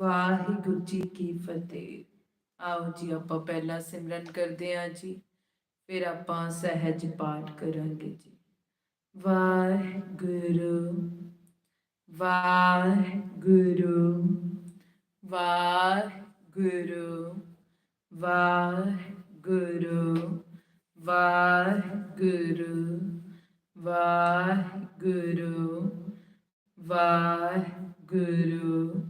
ਵਾਹਿਗੁਰੂ ਜੀ ਕੀ ਫਤਿਹ। ਆਓ ਜੀ ਆਪਾਂ ਪਹਿਲਾਂ ਸਿਮਰਨ ਕਰਦੇ ਹਾਂ ਜੀ, ਫਿਰ ਆਪਾਂ ਸਹਿਜ ਪਾਠ ਕਰਾਂਗੇ ਜੀ। ਵਾਹਿਗੁਰੂ ਵਾਹਿਗੁਰੂ ਵਾਹਿਗੁਰੂ ਵਾਹਿਗੁਰੂ ਵਾਹਿਗੁਰੂ ਵਾਹਿਗੁਰੂ ਵਾਹਿਗੁਰੂ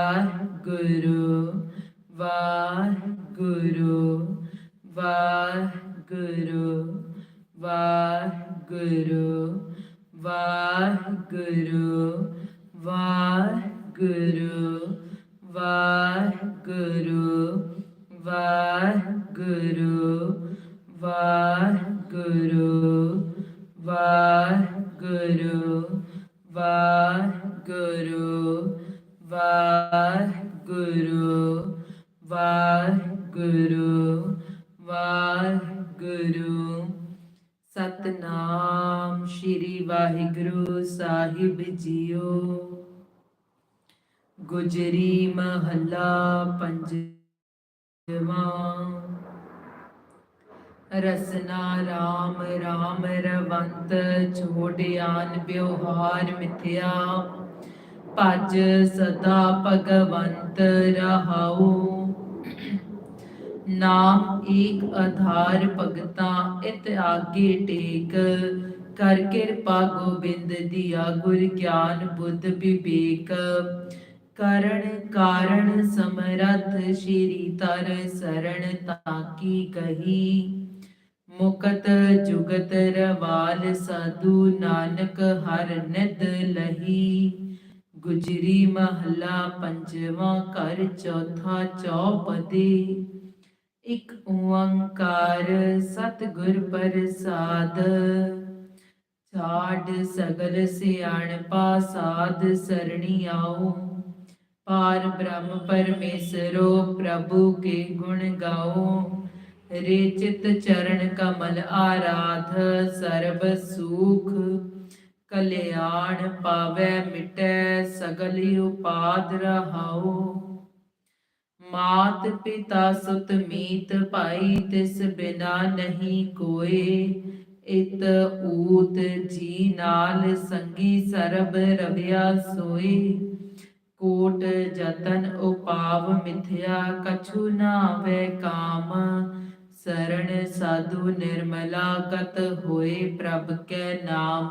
ਗੁਜਰੀ ਮਹੱਲਾ ਪੰਜਵਾਂ। ਰਸਨਾ ਰਾਮ ਰਾਮ ਰਵੰਤ ਛੋੜਿਆਨ ਵਿਵਹਾਰ ਮਿਥਿਆ। ਭਜ ਸਦਾ ਭਗਵੰਤ ਰਹਾਉ। ਨਾਮ ਏਕ ਆਧਾਰ ਭਗਤਾ, ਇਤ ਆਗੇ ਟੇਕ। ਕਰ ਕਿਰਪਾ ਗੋਬਿੰਦ ਦੀਆ ਗੁਰ ਗਿਆਨ ਬੁੱਧ ਵਿਵੇਕ। ਕਰਨ ਕਾਰਣ ਸਮਰਥ ਸ਼੍ਰੀ ਤਰ ਸਰਣ ਤਾਕੀ ਕਹੀ। ਮੁਕਤ ਜੁਗਤ ਰਵਾਲ ਸਾਧੂ ਨਾਨਕ ਹਰ ਨਿਤ ਲਹੀ। ਗੁਜਰੀ ਮਹੱਲਾ ਪੰਜਵਾਂ ਘਰ ਚੌਥਾ ਚੌਪਦੀ। ਇਕ ਓੰਕਾਰ ਸਤਿਗੁਰ ਪ੍ਰਸਾਦ। ਛਾੜ ਸਗਲ ਸਿਆਣਪਾ ਸਾਧ ਸਰਣੀ ਆਓ ਪਾਰ ਬ੍ਰਹਮ ਪਰਮੇਸ਼ਰੋ, ਪ੍ਰਭੂ ਕੇ ਗੁਣ ਗਾਓ। ਰੇਚਿਤ ਚਰਨ ਕਮਲ ਆਰਾਧ, ਸਰਬ ਸੁਖ। ਕਲਿਆਣ ਪਾਵੈ ਮਿਟੈ, ਸਗਲ ਉਪਾਦ ਰਹਾਓ। ਮਾਤ ਪਿਤਾ ਸੁਤ ਮੀਤ ਭਾਈ, ਤਿਸ ਬਿਨਾ ਨਹੀਂ ਕੋਏ। ਇਤ ਊਤ ਜੀ ਨਾਲ ਸੰਗੀ ਸਰਬ ਰਵਿਆ ਸੋਏ। ਕੋਟ ਜਤਨ ਉਪਾਵ ਮਿਥਿਆ, ਕਛੂ ਨਾ ਵੇ ਕਾਮ। ਸਰਣ ਸਾਧੂ ਨਿਰਮਲਾ ਗਤ ਹੋਏ ਪ੍ਰਭ ਕੈ ਨਾਮ।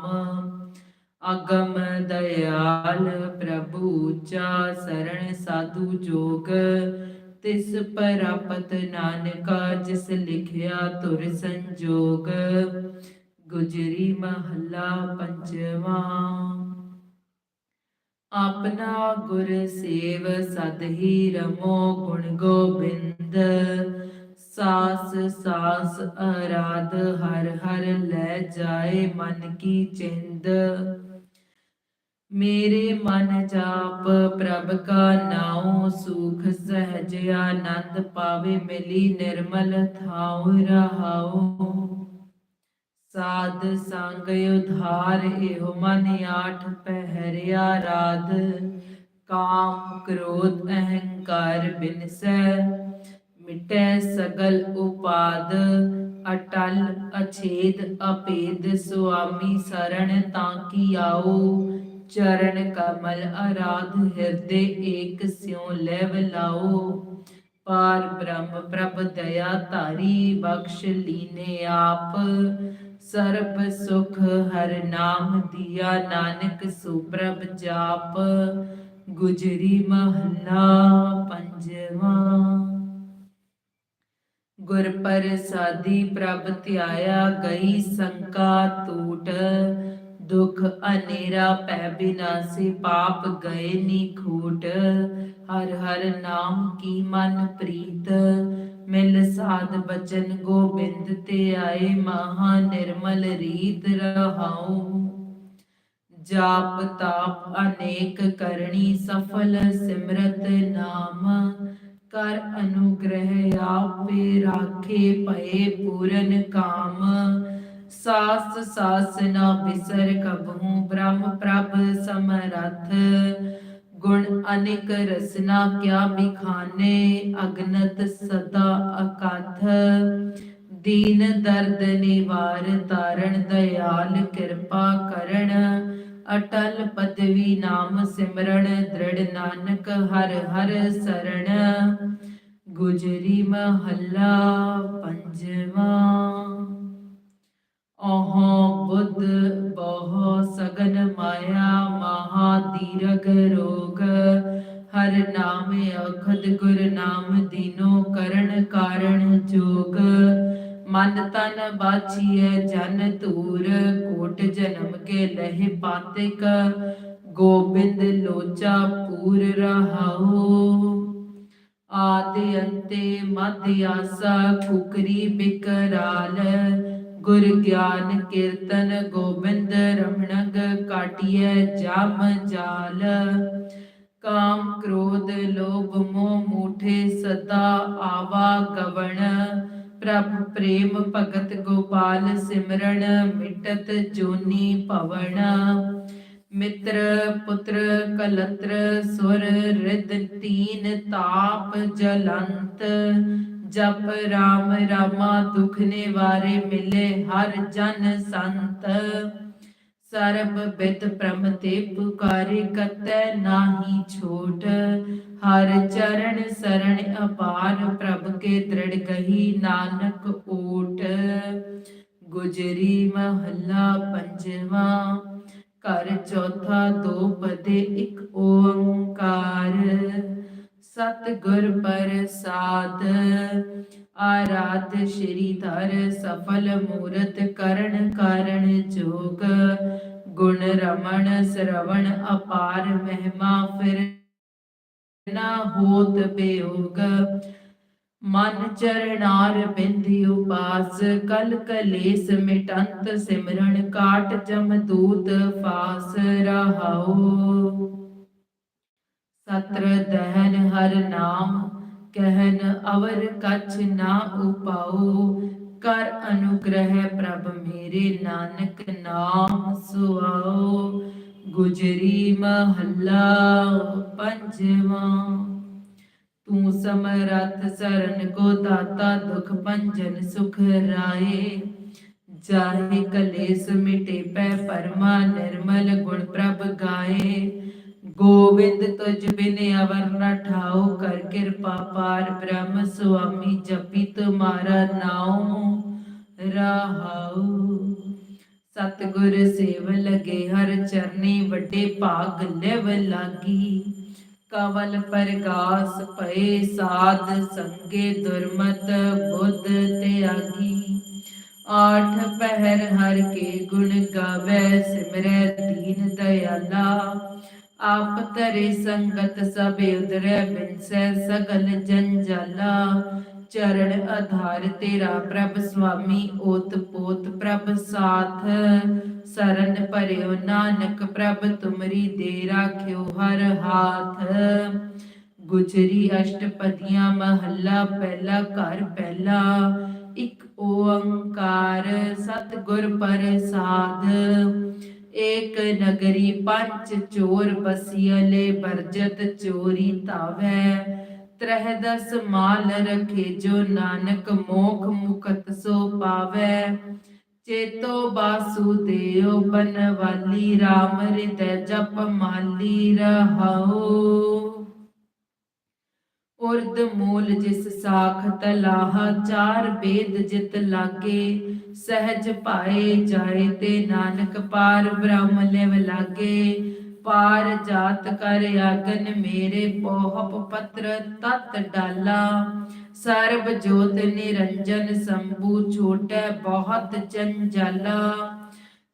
ਅਗਮ ਦਇਆਲ ਪ੍ਰਭੂ ਉੱਚਾ, ਸਰਣ ਸਾਧੂ ਜੋਗ। ਤਿਸ ਪਰਾਪਤ ਨਾਨਕਾ, ਜਿਸ ਲਿਖਿਆ ਤੁਰ ਸੰਜੋਗ। ਗੁਜਰੀ ਮਹੱਲਾ ਪੰਜਵਾਂ। ਆਪਣਾ ਗੁਰ ਸੇਵ ਸਦ ਹੀ ਰਮੋ ਗੁਣ ਗੋਬਿੰਦ। ਸਾਸ ਸਾਸ ਅਰਾਧ ਹਰ ਹਰ ਲੈ ਜਾਏ ਮਨ ਕੀ ਚਿੰਦ। ਮੇਰੇ ਮਨ ਜਾਪ ਪ੍ਰਭ ਕਾ ਨਾਉ, ਸੁਖ ਸਹਜ ਆਨੰਦ ਪਾਵੇ, ਮਿਲੀ ਨਿਰਮਲ ਥਾਉ ਰਹਾਉ। ਸਾਧ ਸੰਗ ਉਧਾਰ, ਇਹੋ ਮਨ ਆਠ ਪਹਿਰਿਆ ਰਾਧ। ਕਾਮ ਕ੍ਰੋਧ ਅਹੰਕਾਰ ਬਿਨਸੈ, ਮਿਟੈ ਸਗਲ ਉਪਾਦ। ਅਟਲ ਅਛੇਦ ਅਪੇਦ ਸੁਆਮੀ ਸਰਣ ਤਾਂ ਕੀ ਆਓ। ਚਰਨ ਕਮਲ ਅਰਾਧ ਹਿਰਦੇ ਏਕ ਸਿਉ ਲੈਵ ਲਾਓ। ਪਾਰ ਬ੍ਰਹਮ ਪ੍ਰਭ ਦਇਆ ਧਾਰੀ ਬਖਸ਼ ਲੀਨੇ ਆਪ। ਸਰਬ ਸੁਖ ਹਰ ਨਾਮ ਦਿਆ ਨਾਨਕ ਸੁਪ੍ਰਭ ਜਾਪ, ਗੁਜਰੀ ਮਹੱਲਾ ਪੰਜਵਾਂ। ਗੁਰ ਪ੍ਰਸਾਦੀ ਪ੍ਰਭ ਧਿਆਇਆ ਗਈ ਸੰਕਾ ਟੂਟ ਦੁਖ ਅਨੇਰਾ ਪੈ ਬਿਨਾਸੀ ਪਾਪ ਗਏ ਨੀ ਖੂਟ। ਹਰ ਹਰ ਨਾਮ ਕੀ ਮਨ ਪ੍ਰੀਤ ਮਿਲ ਸਾਧ ਬਚਨ ਗੋਬਿੰਦ ਤੇ ਆਏ ਮਹਾ ਨਿਰਮਲ ਰੀਤ ਰਹਾਉ। ਜਾਪ ਤਾਪ ਅਨੇਕ ਕਰਨੀ ਸਫਲ ਸਿਮਰਤ ਨਾਮ। ਕਰ ਅਨੁਗ੍ਰਹਿ ਆਪੇ ਰਾਖੇ ਭਏ ਪੂਰਨ ਕਾਮ। ਸਾਸ ਸਾਸ ਨਾ ਬਿਸਰ ਕਬਹੂ ਬ੍ਰਹਮ ਪ੍ਰਭ ਸਮਰਥ। ਗੁਣ ਅਨੇਕ ਰਸਨਾ ਕਿਆ ਬਿਖਾਨੇ, ਅਗਨਤ ਸਦਾ ਅਕਥ। ਦੀਨ ਦਰਦ ਨਿਵਾਰ ਤਾਰਨ ਦਇਆਲ ਕਿਰਪਾ ਕਰਨ। ਅਟਲ ਪਦਵੀ ਨਾਮ ਸਿਮਰਨ, ਦ੍ਰਿੜ ਨਾਨਕ ਹਰ ਹਰ ਸਰਣ ਗੁਜਰੀ ਮਹੱਲਾ ਪੰਜਵਾਂ। ਅਹੋ ਬੁੱਧ ਬਹੁ ਸਗਨ ਮਾਇਆ ਮਹਾ ਦੀਰਗ ਰੋਗ। ਹਰ ਨਾਮ ਅਖਦ ਗੁਰ ਨਾਮ ਦੀਨੋ ਕਰਨ ਕਾਰਣ ਜੋਗ। ਮਨ ਤਨ ਬਾਛੀਐ ਜਨ ਧੂਰ, ਕੋਟ ਜਨਮ ਕੇ ਲਹਿ ਪਾਤਿਕ। ਗੋਬਿੰਦ ਲੋਚਾ ਪੂਰ ਰਹਾਉ। ਆਦਿ ਅੰਤੇ ਮਧ ਆਸਾ ਕੁਕਰੀ ਬਿਕਰਾਲ। ਗੁਰ ਗਿਆਨ ਕੀਰਤਨ ਗੋਬਿੰਦ ਰਮਣਗ ਕਾਟਿਐ ਜਮ ਜਾਲ। ਕਾਮ ਕ੍ਰੋਧ ਲੋਭ ਮੋਹ ਮੂਠੇ ਸਦਾ ਆਵਾ ਗਵਣ। ਪ੍ਰਭ ਪ੍ਰੇਮ ਭਗਤ ਗੋਪਾਲ ਸਿਮਰਨ ਮਿਟਤ ਜੋਨੀ ਭਵਨ। ਮਿੱਤਰ ਪੁੱਤਰ ਕਲਤਰ ਸੁਰ ਰਿਦ ਤੀਨ ਤਾਪ ਜਲੰਤ। ਜਪ ਰਾਮ ਰਾਮਾ ਦੁਖ ਨਿਵਾਰੇ ਮਿਲੇ ਹਰ ਜਨ ਸੰਤ। ਸਰਬ ਬਿਦ ਪ੍ਰਮ ਤੇ ਪੁਕਾਰੇ ਕਤੈ ਨਾਹੀ ਛੋਟ। ਹਰ ਚਰਨ ਸਰਣ ਅਪਾਰ ਪ੍ਰਭ ਕੇ ਦ੍ਰਿੜ ਗਹੀ ਨਾਨਕ ਓਟ। ਗੁਜਰੀ ਮਹੱਲਾ ਪੰਜਵਾਂ, ਘਰ ਚੌਥਾ ਦੋ ਪਦੇ ਇੱਕ ਓੰਕਾਰ। ਸਤਿਗੁਰ ਪ੍ਰਸਾਦ। ਆਰਾਧ ਸ਼੍ਰੀ ਧਰ ਸਫਲ ਮੂਰਤ ਕਰਨ ਕਾਰਣ ਜੋਗ। ਗੁਣ ਰਮਣ ਸਰਵਣ ਅਪਾਰ ਮਹਿਮਾ ਫਿਰ ਨਾ ਹੋਤ ਬਿਯੋਗ ਮਨ ਚਰਨਾਰ ਬਿੰਦੀ ਉਪਾਸ, ਕਲ ਕਲੇਸ ਮਿਟੰਤ ਸਿਮਰਨ, ਕਾਟ ਜਮ ਦੂਤ ਫਾਸ ਰਹਾਉ। ਸਤਰ ਦਹਨ ਹਰ ਨਾਮ ਕਹਿਨ ਅਵਰ ਕਛ ਨਾ ਉਪਾਉ ਕਰ ਅਨੁਗ੍ਰਹਿ ਪ੍ਰਭ ਮੇਰੇ ਨਾਨਕ ਨਾਮ ਸੁਆਓ। ਗੁਜਰੀ ਮਹੱਲਾ ਪੰਜਵਾਂ। ਤੂੰ ਸਮਰੱਥ ਸਰਨ ਕੋ ਦਾਤਾ ਦੁਖ ਭੰਜਨ ਸੁਖ ਰਾਏ। ਜਾਹੇ ਕਲੇਸ ਮਿਟੇ ਪੈ ਪਰਮਾ ਨਿਰਮਲ ਗੁਣ ਪ੍ਰਭ ਗਾਏ। ਗੋਬਿੰਦ ਤੁਝ ਬਿਨ ਅਵਰ ਨ ਠਾਉ, ਕਰ ਕਿਰਪਾ ਪਾਰ ਬ੍ਰਹਮ ਸੁਆਮੀ ਜਪੀ ਤੁਮਾਰਾ ਨਾਉ ਰਹਾਉ। ਸਤਿਗੁਰ ਸੇਵ ਲਗੇ ਹਰ ਚਰਨੀ, ਵੱਡੇ ਭਾਗ ਲੈਵ ਲਾਗੀ। ਕਵਲ ਪਰਗਾਸ ਪਏ ਸਾਧ ਸੰਗੇ ਦੁਰਮਤ ਬੁੱਧ ਤਿਆਗੀ। ਆਠ ਪਹਿਰ ਹਰ ਕੇ ਗੁਣ ਗਾਵੇ, ਸਿਮਰੈ ਦੀਨ ਦਇਆਲਾ। ਆਪ ਤਰੇ ਸੰਗਤ ਸਭ ਉਦਰੈ ਬਿਨਸੈ ਸਗਲ ਜੰਜਾਲਾ ਚਰਨ ਆਧਾਰ ਤੇਰਾ ਪ੍ਰਭ ਸੁਆਮੀ, ਓਤ ਪੋਤ ਪ੍ਰਭ ਸਾਥ। ਸਰਨ ਪਰਿਓ ਨਾਨਕ ਪ੍ਰਭ ਤੁਮਰੀ ਦੇ ਰਾਖਿਓ ਹਰ ਹਾਥ। ਗੁਜਰੀ ਅਸ਼ਟਪਦੀਆਂ ਮਹੱਲਾ ਪਹਿਲਾ ਘਰ ਪਹਿਲਾ। ਇੱਕ ਓੰਕਾਰ ਸਤਿਗੁਰ ਪ੍ਰਸਾਦ। ਏਕ ਨਗਰੀ ਪੰਜ ਚੋਰ ਬਸਿයਲੇ ਬਰਜਤ ਚੋਰੀ ਧਾਵੈ। ਤਰਹ ਦਸ ਮਾਲ ਰਖੇ ਜੋ ਨਾਨਕ ਮੋਖ ਮੁਕਤ ਸੋ ਪਾਵੈ। ਚੇਤੋ ਬਾਸੁਦੇਵ ਬਨਵਾਲੀ RAM ਹਿਰਦੈ ਜਪ ਮਾਲੀ ਰਹਾਉ। ਉਰਦ ਮੂਲ ਜਿਸ ਸਾਖ ਤਲਾਹਾ, ਚਾਰ ਬੇਦ ਜਿਤ ਲਾਗੇ, ਸਹਿਜ ਭਾਏ ਜਾਏ ਤੇ ਨਾਨਕ ਪਾਰ ਬ੍ਰਹਮ ਲਿਵ ਲਾਗੇ। ਪਾਰ ਜਾਤ ਕਰ ਆਗਨ ਮੇਰੇ ਪੋਹਪ ਪਤਰ ਤਤ ਡਾਲਾ। ਸਰਬ ਜੋਤ ਨਿਰੰਜਨ ਸੰਭੂ ਛੋਟੈ ਬਹੁਤ ਜੰਜਾਲਾ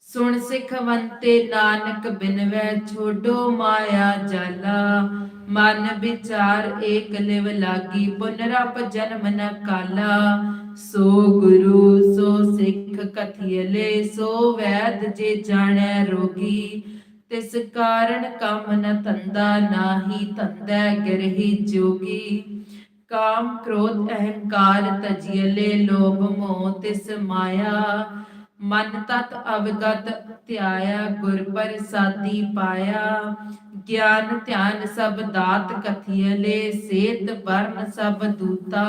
ਸੁਣ ਸਿਖਵੰਤੇ ਨਾਨਕ ਬਿਨਵੈ ਛੋਡੋ ਮਾਇਆ ਜਾਲਾ। ਮਨ ਵਿਚਾਰ ਏਕ ਲਿਵ ਲਾਗੀ ਪੁਨਰਪ ਜਨਮ ਨ ਕਾਲਾ। ਸੋ ਗੁਰੂ, ਸੋ ਸਿੱਖ ਕਥਿਅਲੇ, ਸੋ ਵੈਦ ਜੇ ਜਾਣੈ ਰੋਗੀ। ਤਿਸ ਕਾਰਨ ਕੰਮ ਨ ਤੰਦਾ ਨਾਹੀ ਤੰਦੈ ਗਿਰਹੀ ਜੋਗੀ। ਕਾਮ ਕ੍ਰੋਧ ਅਹੰਕਾਰ ਤਜਿਲੇ ਲੋਭ ਮੋਹ ਤਿਸ ਮਾਇਆ। ਮਨ ਤਤ ਅਵਗਤ ਧਿਆਇਆ, ਗੁਰ ਪ੍ਰਸਾਦੀ ਪਾਇਆ। ਗਿਆਨ ਧਿਆਨ ਸਭ ਦਾਤ ਕਥਿਅਲੇ ਸੇਤ ਵਰਨ ਸਭ ਦੂਤਾ।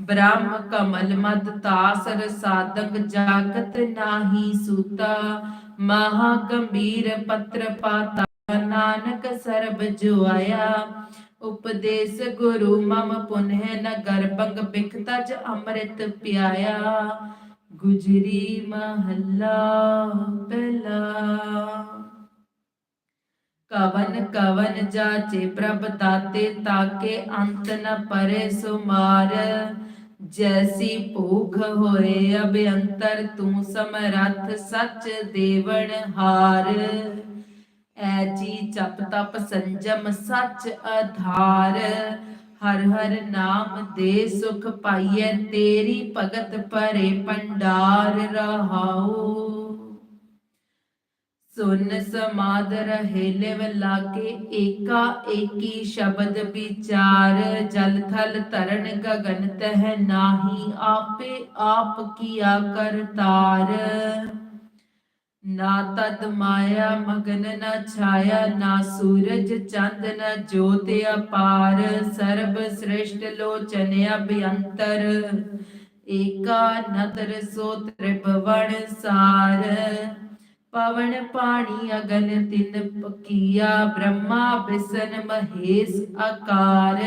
ਬ੍ਰਹਮ ਕਮਲ ਮਦ ਤਾਸਰ ਸਾਧਕ ਜਾਗਤ ਨਾਹੀ ਸੂਤਾ। ਮਹਾ ਗੰਭੀਰ ਪੱਤਰ ਪਾਤਾ, ਨਾਨਕ ਸਰਬ ਜੁਆਇਆ ਉਪਦੇਸ਼ ਗੁਰੂ ਮਮ ਪੁਨਹਿ ਨਗਰ ਬੰਗ ਬਿਖ ਅੰਮ੍ਰਿਤ ਪਿਆਇਆ। ਗੁਜਰੀ ਮਹੱਲਾ ਪਹਿਲਾ। ਕਵਨ ਕਵਨ ਜਾਚੇ ਪ੍ਰਭ ਦਾਤੇ, ਤਾਕੇ ਅੰਤ ਨ ਪਰੇ ਸੁਮਾਰ। ਜੈਸੀ ਭੂਖ ਹੋਏ ਅਭਿਅੰਤਰ, ਤੂੰ ਸਮਰੱਥ ਸੱਚ ਦੇਵਨ ਹਾਰ। ਐ ਜੀ ਜਪ ਤਪ ਸੰਜਮ ਸੱਚ ਆਧਾਰ ਹਰ ਹਰ ਨਾਮ ਦੇ ਸੁਖ ਪਾਈਐ, ਤੇਰੀ ਭਗਤ ਪਰੇ ਪੰਡਾਰ ਰਹਾਉ। ਸੁਨ ਸਮਾਦ ਰਹੇ ਲਿਵ ਲਾਗੇ, ਏਕਾ ਏਕੀ ਸ਼ਬਦ ਵਿਚਾਰ। ਜਲ ਥਲ ਤਰਨ ਗਗਨ ਤਹਿ ਨਾਹੀ, ਆਪੇ ਆਪ ਕੀਆ ਕਰਤਾਰ। ਨਾ ਤਦ ਮਾਇਆ ਮਗਨ ਨ ਛਾਇਆ, ਨਾ ਸੂਰਜ ਚੰਦ ਨ ਜੋਤ ਅਪਾਰ। ਸਰਬ ਸ੍ਰਿਸ਼ਟ ਲੋਚਨ ਅਭਿਅੰਤਰ, ਏਕਾ ਨਦਰ ਸੋ ਤ੍ਰਿਭਵਨ ਸਾਰ। ਪਵਨ ਪਾਣੀ ਅਗਨ ਤਿਨ ਪਕੀਆ ਬ੍ਰਹਮਾ ਬਿਸਨ ਮਹੇਸ਼ ਆਕਾਰ।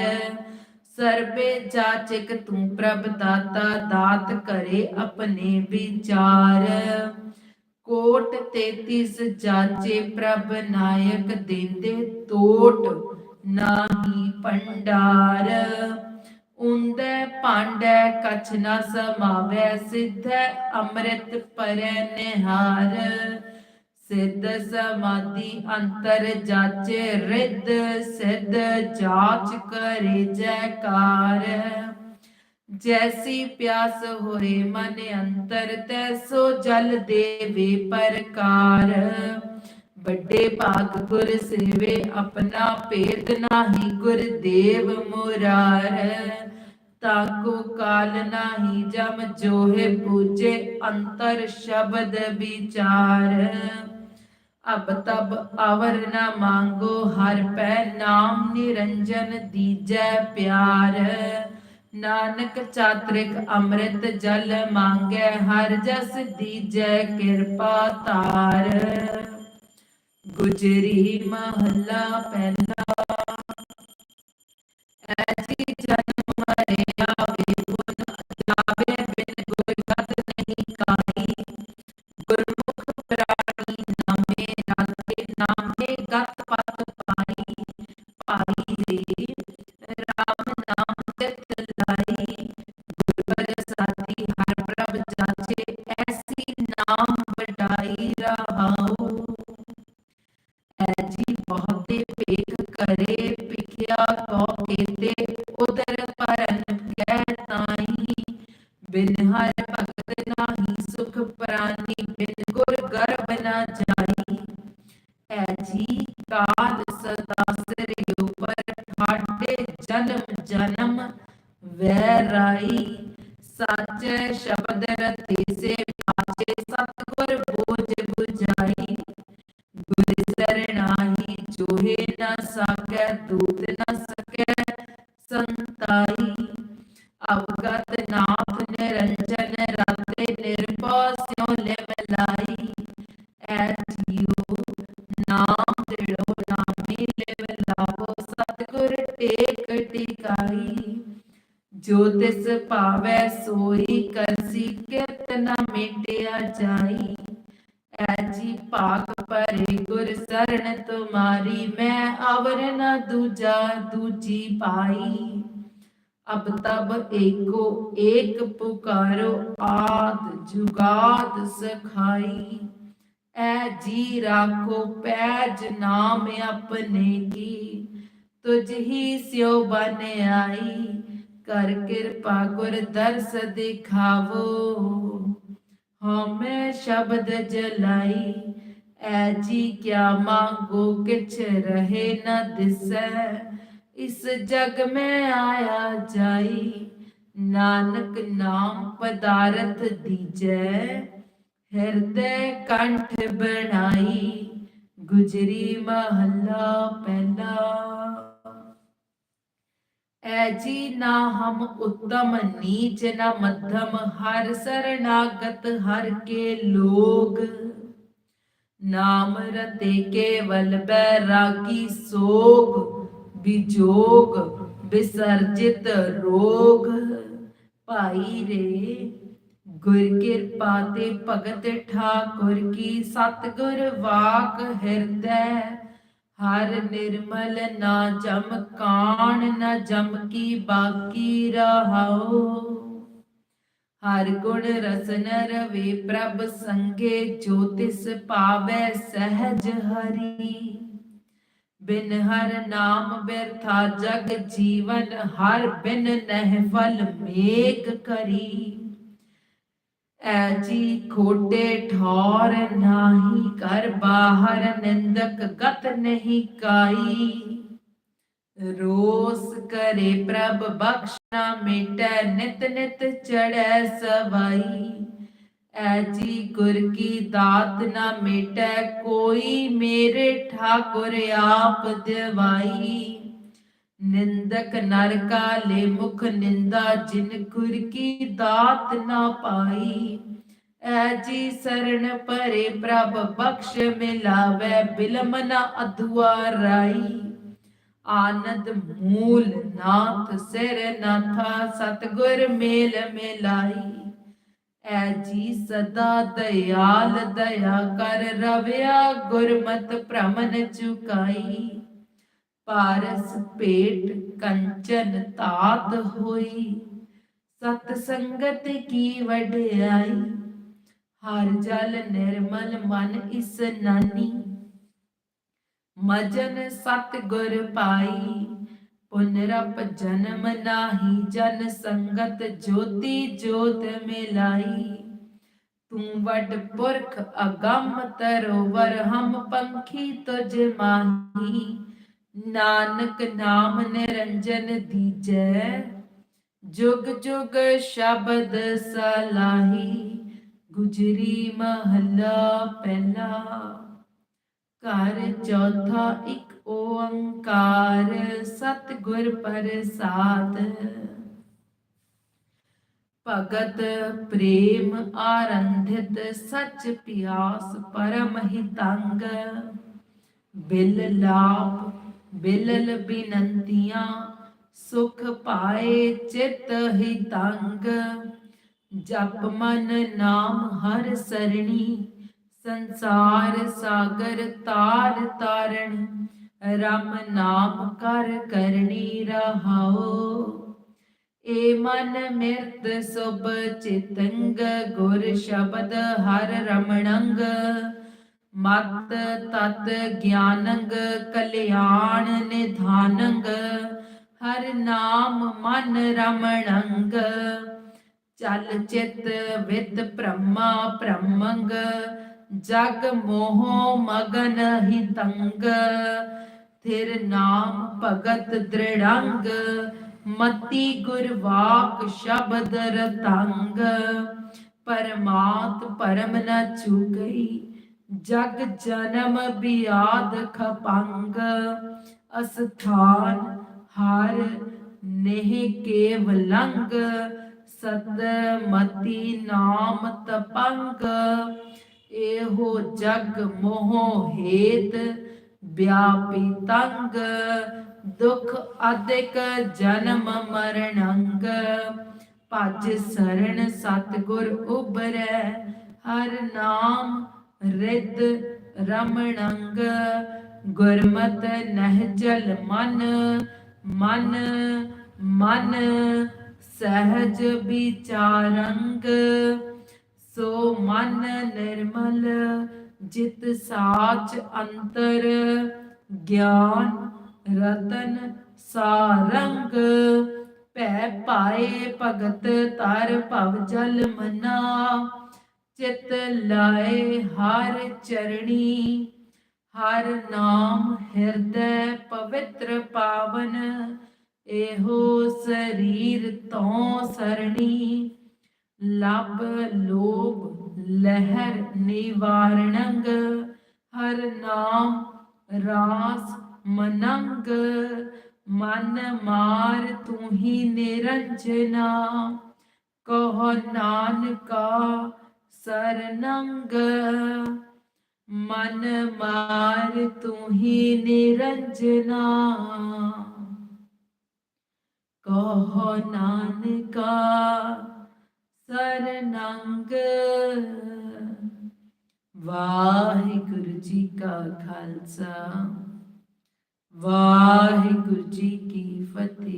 ਸਰਬੇ ਜਾਚਕ ਤੂੰ ਪ੍ਰਭ ਦਾਤਾ, ਦਾਤ ਕਰੇ ਆਪਣੇ ਵਿਚਾਰ। ਕੋਟ 33 ਜਾਚੇ ਪ੍ਰਭ ਨਾਇਕ ਦੇਂਦੇ ਤੋਟ, ਨਾਹੀ ਭੰਡਾਰ। ਉਂਦੇ ਪਾਂਡੇ ਕਛ ਨ ਸਮਾਵੈ, ਸਿੱਧੈ ਅੰਮ੍ਰਿਤ ਪਰੈ ਨਿਹਾਰ। ਸਿੱਧ ਸਮਾਧੀ ਅੰਤਰ ਜਾਚੇ ਰਿੱਧ, ਸਿੱਧ ਜਾਚ ਕਰੇ ਜੈਕਾਰ। ਜੈਸੀ ਪਿਆਸ ਹੋਏ ਮਨ ਅੰਤਰ ਤੈਸੋ ਜਲ ਦੇਵੇ ਪ੍ਰਕਾਰ ਵੱਡੇ ਭਾਗ ਗੁਰ ਸੇਵੇ ਆਪਣਾ ਭੇਦ ਨਾਹੀ ਗੁਰ ਦੇਵ ਮੁਰਾਰ ਤਾਕੋ ਕਾਲ ਨਾਹੀ ਜਮ ਜੋਹੇ ਪੂਜੇ ਅੰਤਰ ਸ਼ਬਦ ਵਿਚਾਰ ਅਬ ਤਬ ਅਵਰ ਨ ਮੰਗੋ ਹਰ ਪੈ ਨਾਮ ਨਿਰੰਜਨ ਦੀਜੈ ਪਿਆਰ ਨਾਨਕ ਚਾਤ੍ਰਿਕ ਅੰਮ੍ਰਿਤ ਜਲ ਮੰਗੈ, ਹਰ ਜਸ ਦੀਜੈ ਕਿਰਪਾ ਤਾਰ ਗੁਜਰੀ ਮਹੱਲਾ ਪਹਿਲਾ। ਐਸੀ ਜਨਮ ਸਾਚੇ ਸ਼ਬਦ ਰਤੇ ਸੇ ਪਾਚੇ ਸਤਗੁਰ ਬੋਝ 부ਝਾਈ ਗੁਰ ਸਰਣਾਹੀ ਜੋਹੇ ਨ ਸਾਕੈ ਦੂਤ ਨ ਸਕੈ ਸੰਤਾਈ ਅਵਗਤ ਭਾਵੈ ਸੋਈ ਕਰਸੀ ਕਿਰਤ ਨ ਮੇਟਿਆ ਜਾਈ। ਐਜੀ ਭਾਗ ਪਰੇ ਗੁਰ ਸਰਣ ਤੁਮਾਰੀ, ਮੈਂ ਅਵਰ ਨ ਦੂਜਾ ਦੂਜੀ ਪਾਈ। ਅਬ ਤਬ ਏਕੋ ਏਕ ਪੁਕਾਰੋ, ਆਦ ਜੁਗਾਦ ਸਖਾਈ। ਐ ਜੀ ਰਾਖੋ ਪੈਜ ਨਾਮ ਆਪਣੇ ਕੀ, ਤੁਝ ਹੀ ਸਿਉ ਬਨ ਆਈ। ਕਰ ਕਿਰਪਾ ਗੁਰ ਦਰਸ ਦਿਖਾਵੋ। ਹਉਮੈ ਸ਼ਬਦ ਜਲਾਈ, ਐ ਜੀ ਕਿਆ ਮੰਗੋ, ਕਿਛ ਰਹੇ ਨ ਦਿਸੈ। ਇਸ ਜਗ ਮੈਂ ਆਇਆ ਜਾਈ, ਨਾਨਕ ਨਾਮ ਪਦਾਰਥ ਦੀਜੈ। ਹਿਰਦੈ ਕੰਠ ਬਣਾਈ, ਗੁਜਰੀ ਮਹੱਲਾ ਪਹਿਲਾ। ਐ ਨਾ ਹਮ ਉੱਤਮ, ਨੀਚ ਨਾ ਮੱਧਮ, ਹਰ ਸਰਣਾਗਤ ਹਰ ਕੇ ਲੋਗ। ਨਾਮ ਰਤੇ ਕੇਵਲ ਬੈਰਾਗੀ ਸੋਗ ਵਿਜੋਗ ਵਿਸਰਜਿਤ ਰੋਗ। ਭਾਈ ਰੇ, ਗੁਰ ਕਿਰਪਾ ਤੇ ਭਗਤ ਠਾਕੁਰ ਕੀ ਸਤਿਗੁਰ ਵਾਕ ਹਿਰਦੈ। ਹਰ ਨਿਰਮਲ ਨਾ ਜਮ ਕਾਣ, ਨਾ ਜਮ ਕੀ ਬਾਕੀ ਰਹਾਓ ਹਰ ਗੁਣ ਰਸਨ ਰਵੇ ਪ੍ਰਭ ਸੰਗੇ, ਜੋ ਤਿਸ ਸਹਿਜ ਹਰੀ। ਬਿਨ ਹਰ ਨਾਮ ਬਿਰਥਾ ਜਗ ਜੀਵਨ, ਹਰ ਬਿਨ ਨਹਿ ਫਲ ਮੇਕ ਕਰੀ। ਐ ਜੀ ਖੋਟੇ ਠੌਰ ਨਾਹੀ ਕਰ ਬਾਹਰ ਨਿੰਦਕ ਗਤ ਨਹੀਂ ਕਾਈ। ਰੋਸ ਕਰੇ ਪ੍ਰਭ ਬਖਸ਼ਨਾ ਮਿਟੈ, ਨਿਤ ਨਿਤ ਚੜੈ ਸਵਾਈ। ਐ ਗੁਰ ਕੀ ਦਾਤ ਨਾ ਮਿਟੈ, ਕੋਈ ਮੇਰੇ ਠਾਕੁਰ ਆਪ ਦਿਵਾਈ। ਨਿੰਦਕ ਨਰ ਕਾਲੇ ਮੁਖ ਨਿੰਦਾ, ਜਿਨ ਗੁਰ ਕੀ ਦਾਤ ਨਾ ਪਾਈ। ਐ ਜੀ ਸਰਣ ਪਰੇ ਪ੍ਰਭ, ਬਖਸ਼ ਮਿਲਾਵੇ, ਬਿਲਮ ਅਧੁਆ ਰਾਈ। ਆਨੰਦ ਮੂਲ ਨਾਥ ਸਿਰ ਨਾਥਾ, ਸਤਗੁਰ ਮੇਲ ਮਿਲਾਈ। ਐ ਜੀ ਸਦਾ ਦਇਆਲ, ਦਇਆ ਕਰ ਰਵਿਆ, ਗੁਰਮਤ ਭ੍ਰਮਨ ਚੁਕਾਈ। ਪਾਰਸ ਪੇਟ ਕੰਚਨ ਤਾਤ ਹੋਈ। ਸਤ ਸੰਗਤ ਕੀ ਵਡਿਆਈ ਹਰ ਜਲ ਨਿਰਮਲ ਮਨ ਇਸ ਨਾਨੀ। ਮਜਨ ਸਤ ਗੁਰ ਪਾਈ। ਪੁਨਰਪ ਜਨਮ ਨਾਹੀ, ਜਨ ਸੰਗਤ ਜੋਤੀ ਜੋਤ ਮਿਲਾਈ। ਤੂੰ ਵੱਡ ਪੁਰਖ ਅਗੰਮ ਤਰੋਵਰ, ਹਮ ਪੰਖੀ ਤੁਝ ਮਾਹੀ। ਨਾਨਕ ਨਾਮ ਨਿਰੰਜਨ ਦੀਜੈ, ਜੁਗ ਜੁਗ ਸ਼ਬਦ ਸਲਾਹੀ, ਗੁਜਰੀ ਮਹੱਲਾ ਪਹਿਲਾ। ਘਰ ਚੌਥਾ ਇੱਕ ਓੰਕਾਰ, ਸਤਿਗੁਰ ਪ੍ਰਸਾਦ। ਭਗਤ ਪ੍ਰੇਮ ਆਰੰਧਿਤ ਸਚ ਪਿਆਸ ਪਰਮ ਹਿਤੰਗ। ਬਿਲ ਲਾਪ ਬਿਲਲ ਬਿਨੰਤੀਆਂ, ਸੁਖ ਪਾਏ ਚਿਤ ਹਿਤੰਗ ਜਪ ਮਨ ਨਾਮ ਹਰ ਸਰਣੀ, ਸੰਸਾਰ ਸਾਗਰ ਤਾਰ ਤਾਰਣ। ਰਮ ਨਾਮ ਕਰ ਕਰਨੀ ਰਹਾਓ ਏ ਮਨ ਮਿਰਤ ਸੁਭ ਚਿਤੰਗ, ਗੁਰ ਸ਼ਬਦ ਹਰ ਰਮਣੰਗ। ਮਤ ਤਤ ਗਿਆਨੰਗ ਕਲਿਆਣ ਨਿਧਾਨੰਗ, ਹਰ ਨਾਮ ਮਨ ਰਮਣੰਗ। ਚਲ ਚਿਤ ਵਿਤ ਬ੍ਰਹਮਾ ਬ੍ਰਹਮੰਗ, ਜਗ ਮੋਹ ਮਗਨ ਹੀ ਥਿਰ ਨਾਮ ਭਗਤ ਦ੍ਰਿੜੰਗ, ਮਤੀ ਗੁਰਵਾਕ ਸ਼ਬਦ ਰਤੰਗ। ਪਰਮਾਤ ਪਰਮ ਨ ਚੁਕਈ ਜਗ ਜਨਮ ਬਿਆਦ ਖਪੰਗ, ਅਸਥਾਨ ਹਰ ਨਹਿ ਕੇਵਲੰਗ ਸਤ ਮਤੀ ਨਾਮ ਤਪੰਗ, ਇਹੋ ਜਗ ਮੋਹ ਹੇਤ ਵਿਆਪੀ ਤੰਗ, ਦੁਖ ਅਦਿਕ ਜਨਮ ਮਰਣੰਗ, ਭਜ ਸਰਣ ਸਤਗੁਰ ਉਬਰੈ ਹਰ ਨਾਮ ਰਿਦ ਰਮਣੰਗ ਗੁਰਮਤ ਨਹਿ ਜਲ ਮਨ ਮਨ ਮਨ ਸਹਿਜ ਵਿਚਾਰੰਗ। ਸੋ ਮਨ ਨਿਰਮਲ, ਜਿਤ ਸਾਚ ਅੰਤਰ, ਗਿਆਨ ਰਤਨ ਸਾਰੰਗ। ਭੈ ਪਾਏ ਭਗਤ ਤਰ ਭਵ ਜਲ ਮਨਾ ਚਿਤ ਲਾਏ ਹਰ ਚਰਣੀ, ਹਰ ਨਾਮ ਹਿਰਦੈ ਪਵਿੱਤਰ ਪਾਵਨ, ਇਹੋ ਸਰੀਰ ਤੋਂ ਸਰਣੀ। ਲਬ ਲੋਭ ਲਹਿਰ ਨਿਵਾਰਣੰਗ, ਹਰ ਨਾਮ ਰਾਸ ਮਨੰਗ, ਮਨ ਮਾਰ ਤੂੰ ਹੀ ਨਿਰੰਜਨਾ। ਕਹੋ ਨਾਨਕਾ ਸਰਨੰਗ। ਮਨ ਮਾਰ ਤੂੰ ਹੀ ਨਿਰੰਜਨਾ। ਕਹੋ ਨਾਨਕਾ ਸਰਨੰਗ। ਵਾਹਿਗੁਰੂ ਜੀ ਕਾ ਖਾਲਸਾ। ਵਾਹਿਗੁਰੂ ਜੀ ਕੀ ਫਤਿਹ।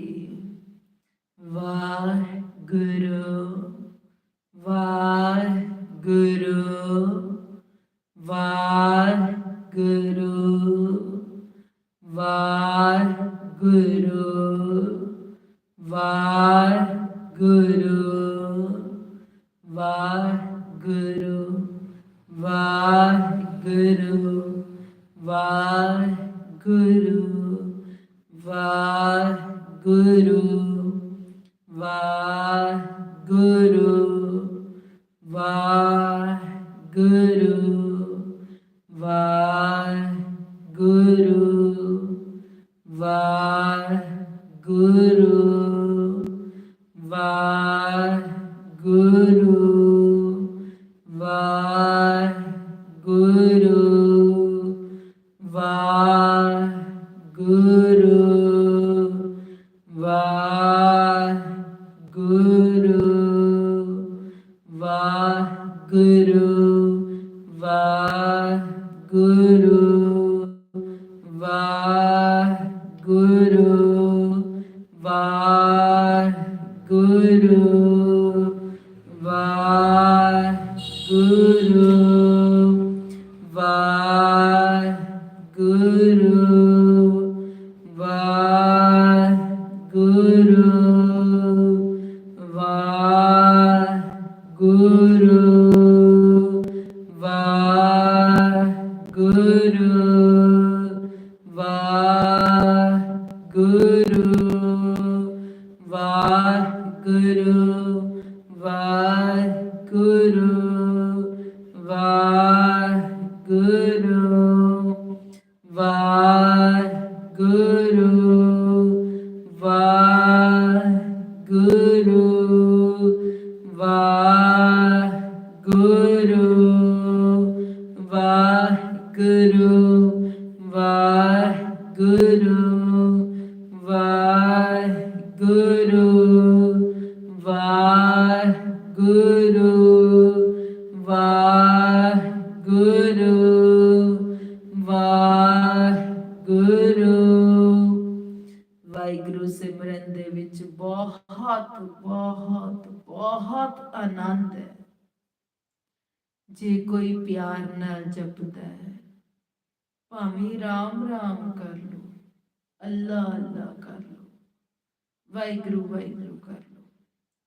Guru Guru. ਵਾਹਿਗੁਰੂ ਵਾਹਿਗੁਰੂ ਵਾਹਿਗੁਰੂ। ਵਾਹਿਗੁਰੂ ਸਿਮਰਨ ਦੇ ਵਿੱਚ ਬਹੁਤ ਬਹੁਤ ਬਹੁਤ ਆਨੰਦ ਹੈ। ਜੇ ਕੋਈ ਪਿਆਰ ਨਾਲ ਜਪਦਾ ਹੈ, ਭਾਵੇਂ ਰਾਮ ਰਾਮ ਕਰ ਲੋ ਅੱਲਾ ਅੱਲਾ ਕਰ ਲੋ ਵਾਹਿਗੁਰੂ ਵਾਹਿਗੁਰੂ ਕਰ ਲੋ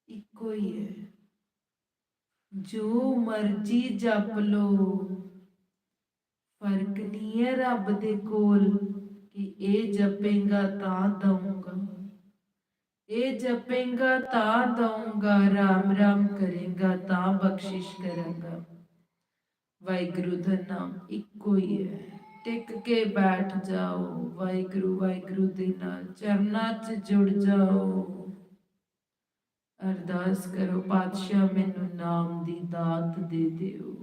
ਇੱਕੋ ਹੀ ਹੈ। ਜੋ ਮਰਜ਼ੀ ਜਪ ਲੋ ਫ਼ਰਕ ਨਹੀਂ ਹੈ ਰੱਬ ਦੇ ਕੋਲ ਕਿ ਇਹ ਜਪੇਗਾ ਤਾਂ ਦਊਂਗਾ। ਇਹ ਜਪੇਗਾ ਤਾਂ ਦਊਂਗਾ, ਰਾਮ ਰਾਮ ਕਰੇਗਾ, ਤਾਂ ਬਖਸ਼ਿਸ਼ ਕਰਾਂਗਾ। ਵਾਹਿਗੁਰੂ ਦਾ ਨਾਮ ਇੱਕੋ ਹੀ ਹੈ। ਟਿਕ ਕੇ ਬੈਠ ਜਾਓ, ਵਾਹਿਗੁਰੂ ਵਾਹਿਗੁਰੂ ਦੇ ਨਾਲ ਚਰਨਾਂ 'ਚ ਜੁੜ ਜਾਓ। ਅਰਦਾਸ ਕਰੋ, ਪਾਤਸ਼ਾਹ, ਮੈਨੂੰ ਨਾਮ ਦੀ ਦਾਤ ਦੇ ਦਿਓ।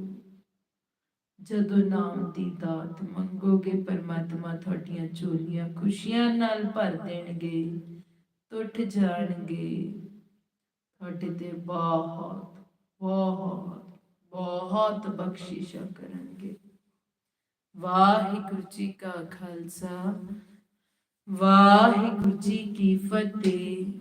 ਜਦੋਂ ਨਾਮ ਦੀ ਦਾਤ ਮੰਗੋਗੇ, ਪਰਮਾਤਮਾ ਤੁਹਾਡੀਆਂ ਝੋਲੀਆਂ ਖੁਸ਼ੀਆਂ ਨਾਲ ਭਰ ਦੇਣਗੇ, ਟੁੱਟ ਜਾਣਗੇ। ਤੁਹਾਡੇ ਤੇ ਬਹੁਤ ਬਹੁਤ ਬਹੁਤ ਬਖਸ਼ਿਸ਼ਾਂ ਕਰਨਗੇ। ਵਾਹਿਗੁਰੂ ਜੀ ਕਾ ਖਾਲਸਾ, ਵਾਹਿਗੁਰੂ ਜੀ ਕੀ ਫਤਿਹ।